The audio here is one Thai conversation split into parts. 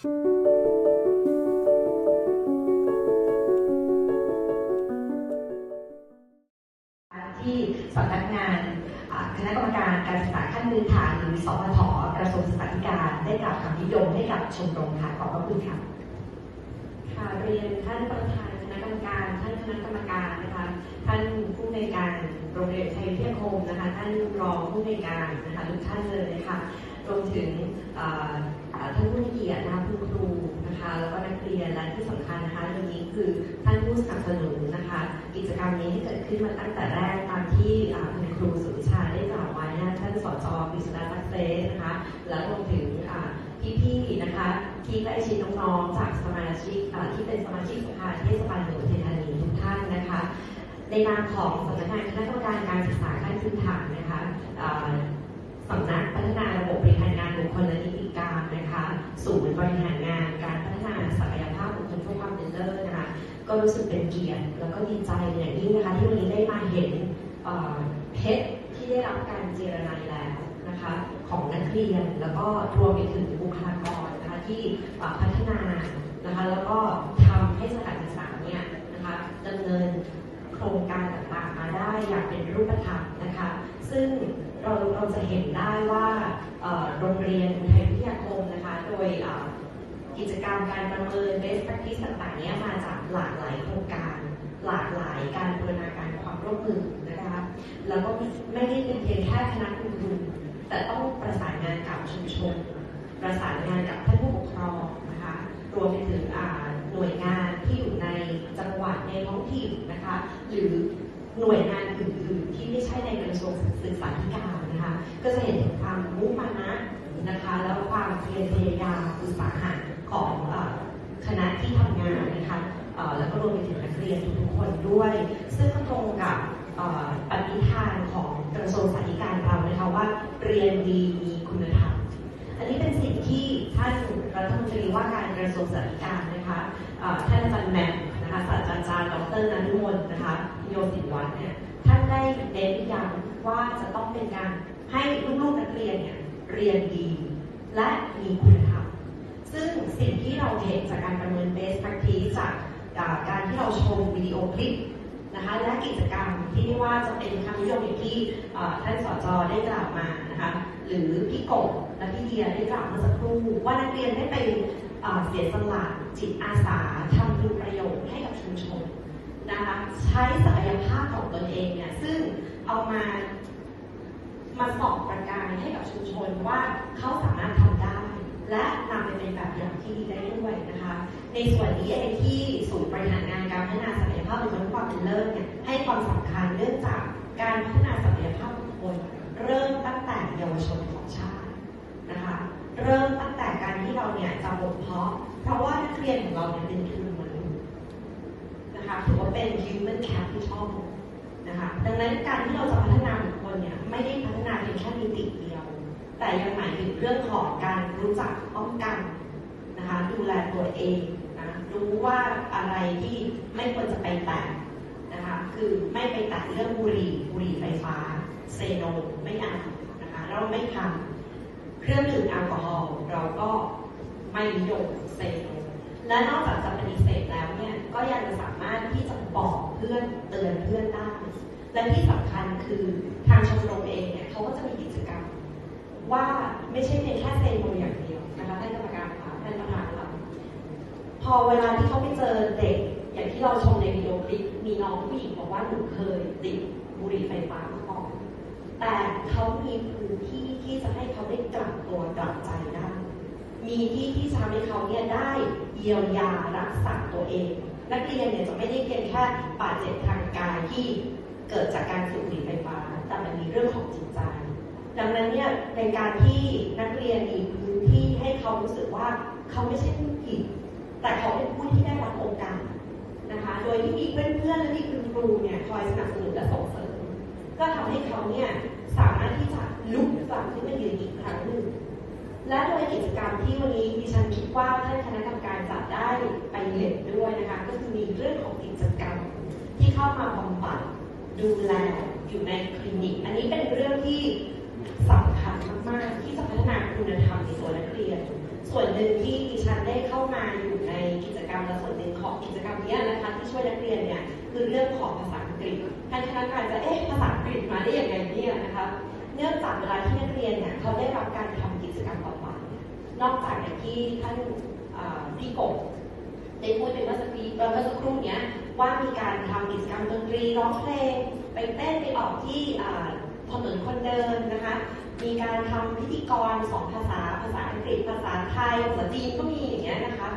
ที่สำนักงานคณะกรรมการการศึกษาขั้นพื้นฐานหรือสพทกระทรวงศึกษาธิการได้กล่าวคำนิยมให้กับชมรมค่ะขอบพระคุณค่ะค่ะเรียนท่านประธานคณะกรรมการท่านคณะกรรมการนะคะท่านผู้ในการโรงเรียนไทยวิทยคมนะคะท่านรองผู้ในการนะคะทุกท่านเลยนะคะรวมถึง ท่านผู้เกียรตินะคะคุณครูนะคะ แล้วก็นักเรียนและที่สำคัญนะคะวันนี้คือท่านผู้สนับสนุนนะคะ กิจกรรมนี้ที่เกิดขึ้นมาตั้งแต่แรกตามที่คุณครูสุวิชาได้กล่าวไว้นะท่านสจกฤษณาสักเซสนะคะ แล้วรวมถึงพี่ๆนะคะ ที่ใกล้ชิดน้องๆจากสมาชิกที่เป็นสมาชิกสภาเทศบาลเมืองอุทัยธานีทุกท่านนะคะ ในนามของสำนักงานคณะกรรมการการศึกษาขั้นพื้นฐานนะคะ สำนักพัฒนาระบบบริหารงานบุคคลและนิติการมนะคะศูนย์บริหารงานการพัฒนาศักยภาพบุคคลเพื่อความเป็นเลิศนะคะก็รู้สึกเป็นเกียรติ แล้วก็ดีใจอย่างยิ่งนะคะที่วันนี้ได้มาเห็นเพชรที่ได้รับการเจรนายแล้วนะคะของนักเรียนแล้วก็รวมไปถึงบุคลากรนะคะที่เอ่อพัฒนานะคะแล้วก็ทำให้สถานศึกษาเนี่ยนะคะดำเนินโครงการต่างๆมาได้อย่างเป็นรูปธรรมนะคะซึ่ง เราจะเห็นได้ว่าโรงเรียนอุทัยวิทยาคมนะคะ โดยกิจกรรมการประเมิน best practice ต่างๆนี้มาจากหลากหลายโครงการ หลากหลายการบูรณาการความร่วมมือนะคะแล้วก็ไม่ได้เป็นเพียงแค่คณะครูแต่ต้องประสานงานกับชุมชน ประสานงานกับท่านผู้ปกครองนะคะรวมไปถึงหน่วยงานที่อยู่ในจังหวัดในท้องถิ่นนะคะ หรือ หน่วยงานอื่นๆที่ไม่ใช่ในกระทรวงศึกษาธิการนะคะ ก็จะเห็นถึงความมุ่งมั่นนะนะคะ แล้วความเพียรพยายามอุตสาหะของคณะที่ทำงานนะคะแล้วก็รวมไปถึงนักเรียนทุกๆคนด้วย ซึ่งก็ตรงกับปณิธานของกระทรวงสาธิการเรานะคะว่าเรียนดีมีคุณธรรม อันนี้เป็นสิ่งที่ท่านรัฐมนตรีว่าการกระทรวงสาธิการนะคะท่านอาจารย์แหม่ม นะคะศาสตราจารย์ดรนันทมนนะคะโยสินวัฒน์เนี่ยท่านได้เน้นย้ำว่าจะต้องเป็นการให้ลูกๆนักเรียนเนี่ยเรียนดี และมีคุณธรรมซึ่งสิ่งที่เราเห็นจากการประเมิน best practice จากการที่เราชมวิดีโอคลิปนะคะและกิจกรรมที่ว่าจะเป็นคำนิยมอย่างที่ท่านสจได้กล่าวมานะคะ หรือพี่กบและพี่เดียได้กล่าวเมื่อสักครู่ว่านักเรียนได้ไปเสียสละจิตอาสาทำคุณประโยชน์ให้กับชุมชนนะคะใช้ศักยภาพของตนเองเนี่ยซึ่งเอามามาสอบประกายให้กับชุมชนว่าเขาสามารถทำได้ และนำไปเป็นแบบอย่างที่ดีได้ด้วยนะคะ ในส่วนนี้เองที่ศูนย์บริหารงานการพัฒนาศักยภาพบุคคลความเป็นเลิศเนี่ยให้ความสำคัญเนื่องจากการพัฒนาศักยภาพบุคคล เริ่มตั้งแต่เยาวชนของชาตินะคะเริ่มตั้งแต่การที่เราเนี่ยจะบ่มเพาะ เพราะว่านักเรียนของเราเนี่ยเป็นทุนมนุษย์นะคะถือว่าเป็น human capital นะคะดังนั้นการที่เราจะพัฒนาบุคคลเนี่ยไม่ได้พัฒนาเพียงแค่มิติเดียว แต่ยังหมายถึงเรื่องของการรู้จักป้องกันนะคะดูแลตัวเองนะรู้ว่าอะไรที่ไม่ควรจะไปแตะนะคะคือไม่ไปแตะเรื่องบุหรี่บุหรี่ไฟฟ้า เซโนไม่เอานนะคะเราไม่ทำเครื่องดื่มแอลกอฮอล์เราก็ไม่นิยมเซโนและนอกจากจะปฏิเสธแล้วเนี่ยก็ยังสามารถที่จะบอกเพื่อนเตือนเพื่อนได้และที่สำคัญคือทางชมรมเองเนี่ยเขาก็จะมีกิจกรรม ว่าไม่ใช่เพียงแค่เซโนอย่างเดียวนะคะท่านกรรมการค่ะท่านประธานเราพอเวลาที่เขาไปเจอเด็กอย่างที่เราชมในวิดีโอคลิปมีน้องผู้หญิงบอกว่าหนูเคยติดบุหรี่ไฟฟ้า แต่เขามีพื้นที่ที่จะให้เขาได้กลับตัวกลับใจได้มีที่ที่จะทำให้เขาเนี่ยได้เยียวยารักษาตัวเอง นักเรียนเนี่ยจะไม่ได้เพียงแค่บาดเจ็บทางกายที่เกิดจากการสูบบุหรี่ไฟฟ้า แต่มันมีเรื่องของจิตใจ ดังนั้นเนี่ยในการที่นักเรียนมีพื้นที่ให้เขารู้สึกว่าเขาไม่ใช่ผู้ผิดแต่เขาเป็นผู้ที่ได้รับโอกาสนะคะ โดยที่มีเพื่อนๆและมีคุณครูเนี่ยคอยสนับสนุนและส่งเสริม ก็ทำให้เขาเนี่ย ที่จะลุกกลับขึ้นมายืนอีกครั้งหนึ่ง และโดยกิจกรรมที่วันนี้ดิฉันคิดว่าท่านคณะกรรมการจะได้ไปเห็นด้วยนะคะ ก็คือมีเรื่องของกิจกรรมที่เข้ามาบำบัดดูแลอยู่ในคลินิก อันนี้เป็นเรื่องที่สำคัญมากๆที่จะพัฒนาคุณธรรมในตัวนักเรียน ส่วนหนึ่งที่ดิฉันได้เข้ามาอยู่ในกิจกรรมและส่วนหนึ่งของกิจกรรมนี้นะคะที่ช่วยนักเรียนเนี่ยคือเรื่องของภาษาอังกฤษท่านคณะกรรมการจะเอ๊ะภาษาอังกฤษมาได้ยังไงเนี่ยนะคะ เนื่องจากเวลาที่นัก เขาได้รับการทำกิจกรรมต่างๆนอกจากอย่างที่ท่านพี่กบได้พูดไปเมื่อสักครู่เมื่อสักครู่เนี้ยว่ามีการทำกิจกรรมดนตรีร้องเพลง ไปเต้นไปออกที่ถนนคนเดินนะคะ มีการทำพิธีกรสองภาษา ภาษาอังกฤษ ภาษาไทย ภาษาจีนก็มีอย่างเงี้ยนะคะ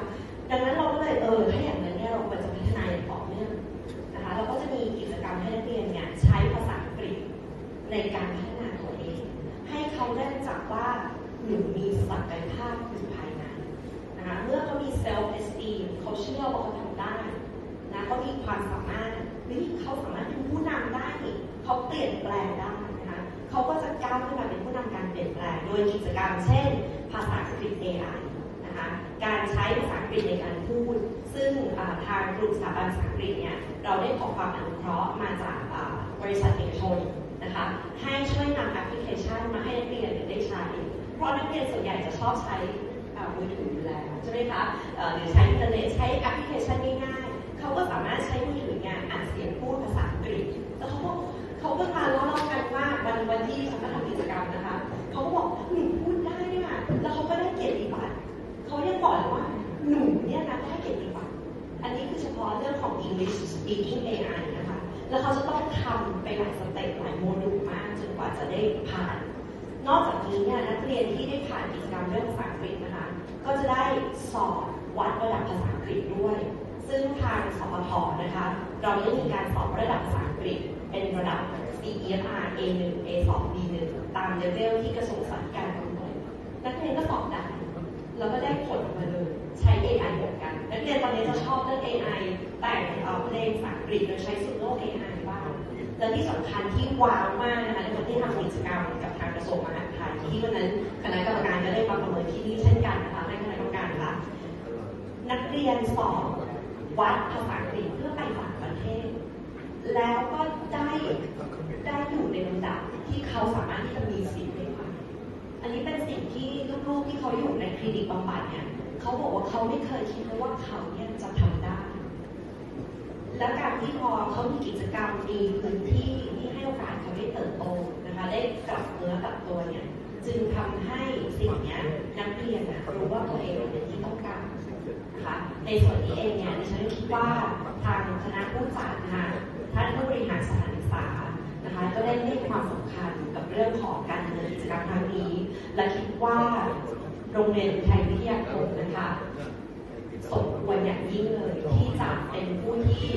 ดังนั้นเราก็เลยเออถ้าอย่างนั้นเนี่ยเราควรจะพัฒนาอย่างต่อเนื่องนะคะ เราก็จะมีกิจกรรมให้นักเรียนเนี่ยใช้ภาษาอังกฤษในการพัฒนาตัวเอง ให้ เขาได้รู้จักว่าหนูมีศักยภาพอยู่ภายในนะคะเมื่อเขามี self esteem เขาเชื่อว่าเขาทำได้นะเขามีความสามารถเฮ้ยเขาสามารถเป็นผู้นำได้เขาเปลี่ยนแปลงได้นะคะเขาก็จะก้าวขึ้นมาเป็นผู้นำการเปลี่ยนแปลงโดยกิจกรรมเช่น ภาษาอังกฤษ AI นะคะการใช้ภาษาอังกฤษในการพูด ซึ่งทางกลุ่มสถาบันภาษาอังกฤษเนี่ยเราได้ขอความอนุเคราะห์มาจากบริษัทเอกชน นะคะให้ช่วยนำแอปพลิเคชันมาให้นักเรียนได้ใช้ เพราะนักเรียนส่วนใหญ่จะชอบใช้มือถืออยู่แล้วใช่ไหมคะหรือใช้อินเทอร์เน็ตใช้แอปพลิเคชันง่ายๆเขาก็สามารถใช้มือถือเนี่ยอ่านเสียงพูดภาษาอังกฤษแล้วเขาก็เขาก็มาเล่าๆกันว่าวันวันที่ฉันมาทำกิจกรรมนะคะเขาก็บอกหนูพูดได้เนี่ยแล้วเขาก็ได้เกียรติบัตรเขายังบอกเลยว่าหนูเนี่ยนะได้เกียรติบัตรอันนี้คือเฉพาะเรื่องของ English Speaking AI แล้วเขาจะต้องทำไปหลายสเต็ปหลายโมดูลมากจนกว่าจะได้ผ่าน นอกจากนี้เนี่ยนักเรียนที่ได้ผ่านกิจกรรมเรื่องภาษาอังกฤษนะคะ ก็จะได้สอบวัดระดับภาษาอังกฤษด้วย ซึ่งทางสปทนะคะ เราได้มีการสอบระดับภาษาอังกฤษ เป็นระดับ CEFR A1 A2 B1 ตามเลเวลที่กระทรวงสาธารณสุขกำหนดนักเรียนก็สอบได้แล้วก็ได้ผลออกมาเลยใช้ AI เหมือนกัน นักเรียนตอนนี้จะชอบเรื่อง AI แต่ งเอ่อเพลงภาษาอังกฤษโดยใช้สุดโลก AI บ้างและที่สำคัญที่ว้าวมากนะคะในวันที่ทำกิจกรรมกับทางกระทรวงมหาดไทยที่วันนั้นคณะกรรมการก็ได้มาประเมินที่นี่เช่นกันนะคะให้คณะกรรมการค่ะนักเรียนสอบวัดภาษาอังกฤษเพื่อไปต่างประเทศ แล้วก็ได้ได้อยู่ในลำดับที่เขาสามารถที่จะมีสิทธิ์ได้ไปอันนี้เป็นสิ่งที่ลูกๆที่เขาอยู่ในคลินิกบำบัดเนี่ยเขาบอกว่าเขาไม่เคยคิดเลยว่าเขาเนี่ยจะทำ และการที่พอเขามีกิจกรรมมีพื้นที่ที่ให้โอกาสเขาได้เติบโตนะคะได้กลับเนื้อกลับตัวเนี่ยจึงทำให้สิ่งเนี้ยนักเรียนรู้ว่าตัวเองเป็นที่ต้องการนะคะในส่วนนี้เองเนี่ยดิฉันคิดว่าทางคณะผู้จัดนะคะท่านผู้บริหารสถานศึกษานะคะก็ได้ให้ความสำคัญกับเรื่องของการดำเนินกิจกรรมครั้งนี้ และคิดว่าโรงเรียนไทยวิทยาคมนะคะ สมควรอย่างยิ่งเลย ที่จะเป็นผู้ที่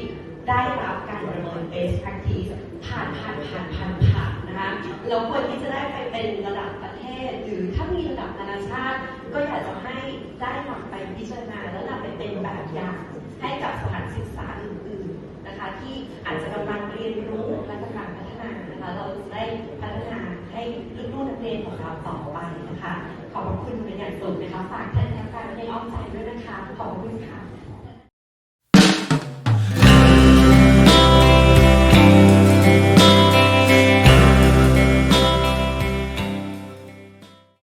ได้รับการประเมิน best practice ผ่านผ่านผ่านผ่านผ่านนะคะแล้วควรที่จะได้ไปเป็นระดับประเทศ หรือถ้ามีระดับนานาชาติ ก็อยากจะให้ได้นำไปพิจารณาแล้วนำไปเป็นแบบอย่างให้กับสถานศึกษาอื่นๆนะคะ ที่อาจจะกำลังเรียนรู้และกำลังพัฒนานะคะ เราจะได้พัฒนาให้ลูกๆนักเรียนของเราต่อไปนะคะ อบคุณเป็นอย่างสูงนะคะฝากท่านนักการไว้ในอ้อมใจด้วยนะคะขอบคุณค่ะ